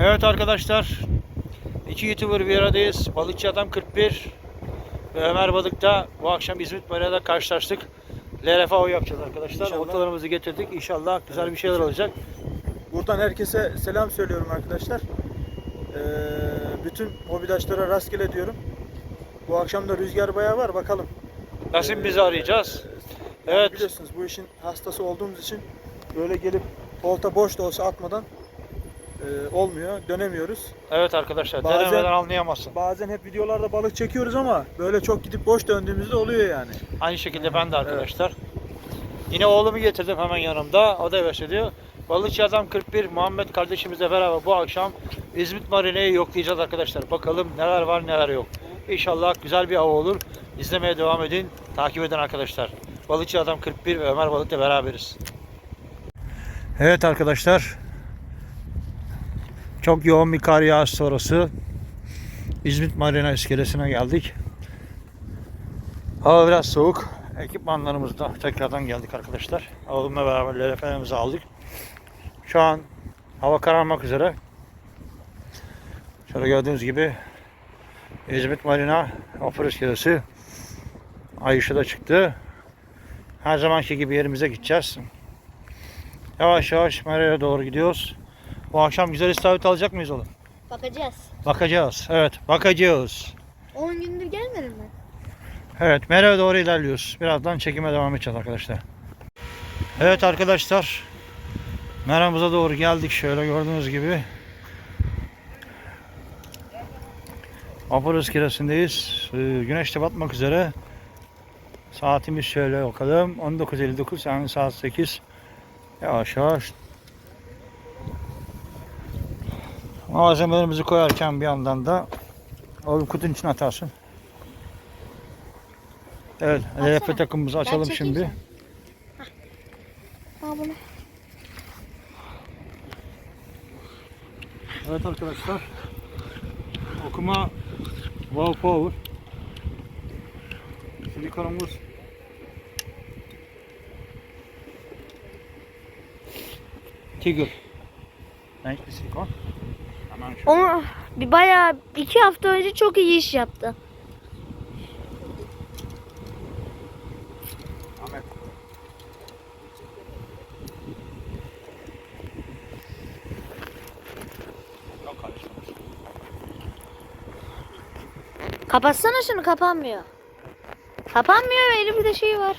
Evet arkadaşlar. iki YouTuber bir aradayız. Balıkçı Adam 41 ve Ömer Balık'ta bu akşam İzmit Mara'da karşılaştık. LRFAO yapacağız arkadaşlar. İnşallah. Ortalarımızı getirdik. İnşallah güzel bir şeyler olacak. Buradan herkese selam söylüyorum arkadaşlar. Ee, bütün hobidaşlara rastgele diyorum. Bu akşam da rüzgar bayağı var bakalım. Nasibimizi arayacağız. Yani Evet. Biliyorsunuz bu işin hastası olduğumuz için böyle gelip olta boş da olsa atmadan e, olmuyor. Dönemiyoruz. Evet arkadaşlar. Bazen- Denemeden anlayamazsın. Bazen hep videolarda balık çekiyoruz ama böyle çok gidip boş döndüğümüzde oluyor yani. Aynı şekilde ben de arkadaşlar. Yine oğlumu getirdim hemen yanımda. O da heves ediyor. Balıkçı Adam 41 Muhammed kardeşimizle beraber bu akşam İzmit Marine'yi yoklayacağız arkadaşlar. Bakalım neler var neler yok. İnşallah güzel bir av olur. İzlemeye devam edin. Takip edin arkadaşlar. Balıkçı Adam 41 ve Ömer Balık'la beraberiz. Evet arkadaşlar. Çok yoğun bir kar yağışı sonrası İzmit Marina iskelesine geldik. Hava biraz soğuk. Ekipmanlarımızla tekrardan geldik arkadaşlar. Oğlumla beraber LRF'mizi aldık. Şu an hava kararmak üzere. Şöyle gördüğünüz gibi İzmit Marina Opera iskelesi ay ışığı da çıktı. Her zamanki gibi yerimize gideceğiz. Yavaş yavaş Marina'ya doğru gidiyoruz. Bu akşam güzel istavrit alacak mıyız oğlum? Bakacağız. Bakacağız. Evet bakacağız. 10 gündür gelmedin mi? Evet, Mera'ya doğru ilerliyoruz. Birazdan çekime devam edeceğiz arkadaşlar. Evet arkadaşlar. Mera'mıza doğru geldik şöyle gördüğünüz gibi. Vapur iskelesindeyiz. Ee, Güneş de batmak üzere. Saatimiz şöyle bakalım. 19.59 yani saat 8. Yavaş yavaş. Malzemelerimizi koyarken bir yandan da oğlum kutunun içine atarsın. Evet. LRF takımımızı açalım şimdi. Al bunu. Evet arkadaşlar. Okuma Wow Power. Silikonumuz Tiger. Renkli silikon. Onu bir bayağı iki hafta önce çok iyi iş yaptı. Ahmet. Kapatsana şunu kapanmıyor. Kapanmıyor ve elimde şey var.